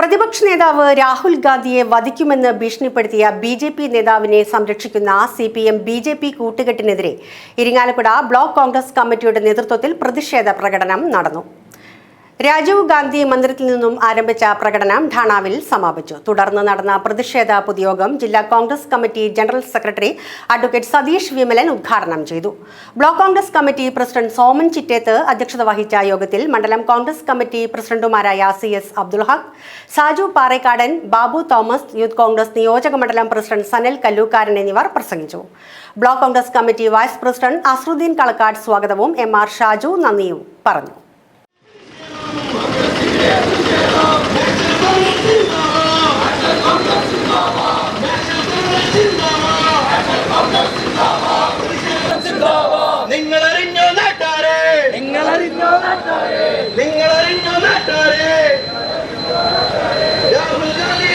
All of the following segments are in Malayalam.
പ്രതിപക്ഷ നേതാവ് രാഹുൽ ഗാന്ധിയെ വധിക്കുമെന്ന് ഭീഷണിപ്പെടുത്തിയ ബി ജെ പി നേതാവിനെ സംരക്ഷിക്കുന്ന C P M B J P കൂട്ടുകെട്ടിനെതിരെ Irinjalakuda block Congress കമ്മിറ്റിയുടെ നേതൃത്വത്തിൽ പ്രതിഷേധ പ്രകടനം നടന്നു. രാജീവ് ഗാന്ധി മന്ദിരത്തിൽ നിന്നും ആരംഭിച്ച പ്രകടനം ധാണാവിൽ സമാപിച്ചു. തുടർന്ന് നടന്ന പ്രതിഷേധ പൊതുയോഗം ജില്ലാ Congress committee general secretary advocate Satheesh Vimalan ഉദ്ഘാടനം ചെയ്തു. Block Congress committee president Soman Chittethu അധ്യക്ഷത വഹിച്ച യോഗത്തിൽ മണ്ഡലം കോൺഗ്രസ് കമ്മിറ്റി പ്രസിഡന്റുമാരായ C S Abdul Saju Parekkadan Babu Thomas youth Congress നിയോജക മണ്ഡലം പ്രസിഡന്റ് സനൽ കല്ലൂക്കാരൻ എന്നിവർ പ്രസംഗിച്ചു. Block Congress committee vice president Asruddeen Kalakkad സ്വാഗതവും എം ആർ ഷാജു നന്ദിയും പറഞ്ഞു. നിങ്ങൾ അറിഞ്ഞോ നാട്ടാരെ? നിങ്ങൾ അറിഞ്ഞോ നാട്ടാരെ? നിങ്ങൾ അറിഞ്ഞോ നാട്ടാരെ? രാഹുൽ ഗാന്ധി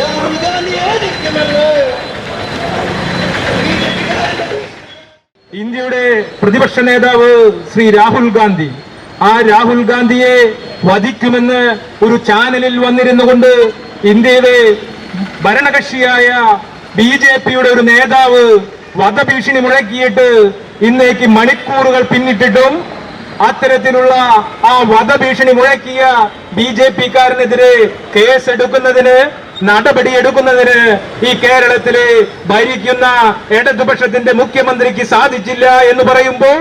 രാഹുൽ ഗാന്ധി ആയിരിക്കുമെന്ന് ഇന്ത്യയുടെ പ്രതിപക്ഷ നേതാവ് ശ്രീ രാഹുൽ ഗാന്ധി. ആ രാഹുൽ ഗാന്ധിയെ വധിക്കുമെന്ന് ഒരു ചാനലിൽ വന്നിരുന്നു കൊണ്ട് ഇന്ത്യയിലെ ഭരണകക്ഷിയായ ബി ജെ പിയുടെ ഒരു നേതാവ് വധഭീഷണി മുഴക്കിയിട്ട് ഇന്നേക്ക് മണിക്കൂറുകൾ പിന്നിട്ടിട്ടും അത്തരത്തിലുള്ള ആ വധഭീഷണി മുഴക്കിയ ബി ജെ പിക്കാരനെതിരെ കേസെടുക്കുന്നതിന് നടപടിയെടുക്കുന്നതിന് ഈ കേരളത്തിലെ ഭരിക്കുന്ന ഇടതുപക്ഷത്തിന്റെ മുഖ്യമന്ത്രിക്ക് സാധിച്ചില്ല എന്ന് പറയുമ്പോൾ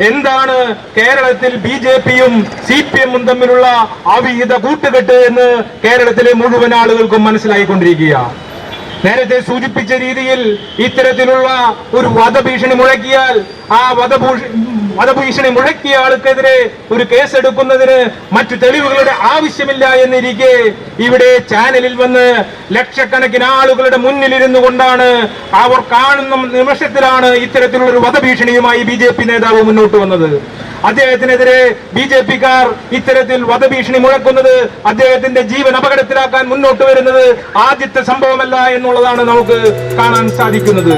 എന്താണ് കേരളത്തിൽ ബി ജെ പിയും സി പി എമ്മും തമ്മിലുള്ള അവിഹിത കൂട്ടുകെട്ട് എന്ന് കേരളത്തിലെ മുഴുവൻ ആളുകൾക്കും മനസ്സിലായിക്കൊണ്ടിരിക്കുക. നേരത്തെ സൂചിപ്പിച്ച രീതിയിൽ ഇത്തരത്തിലുള്ള ഒരു വധഭീഷണി മുഴക്കിയാൽ ആ വധഭൂഷ വധഭീഷണി മുഴക്കിയ ആൾക്കെതിരെ ഒരു കേസെടുക്കുന്നതിന് മറ്റു തെളിവുകളുടെ ആവശ്യമില്ല എന്നിരിക്കെ ഇവിടെ ചാനലിൽ വന്ന് ലക്ഷക്കണക്കിന് ആളുകളുടെ മുന്നിലിരുന്നു കൊണ്ടാണ് അവർ കാണുന്ന നിമിഷത്തിലാണ് ഇത്തരത്തിലുള്ള ഒരു വധഭീഷണിയുമായി ബി ജെ പി നേതാവ് മുന്നോട്ട് വന്നത്. അദ്ദേഹത്തിനെതിരെ ബി ജെ പിക്കാർ ഇത്തരത്തിൽ വധഭീഷണി മുഴക്കുന്നത് അദ്ദേഹത്തിന്റെ ജീവൻ അപകടത്തിലാക്കാൻ മുന്നോട്ട് വരുന്നത് ആദ്യത്തെ സംഭവമല്ല എന്നുള്ളതാണ് നമുക്ക് കാണാൻ സാധിക്കുന്നത്.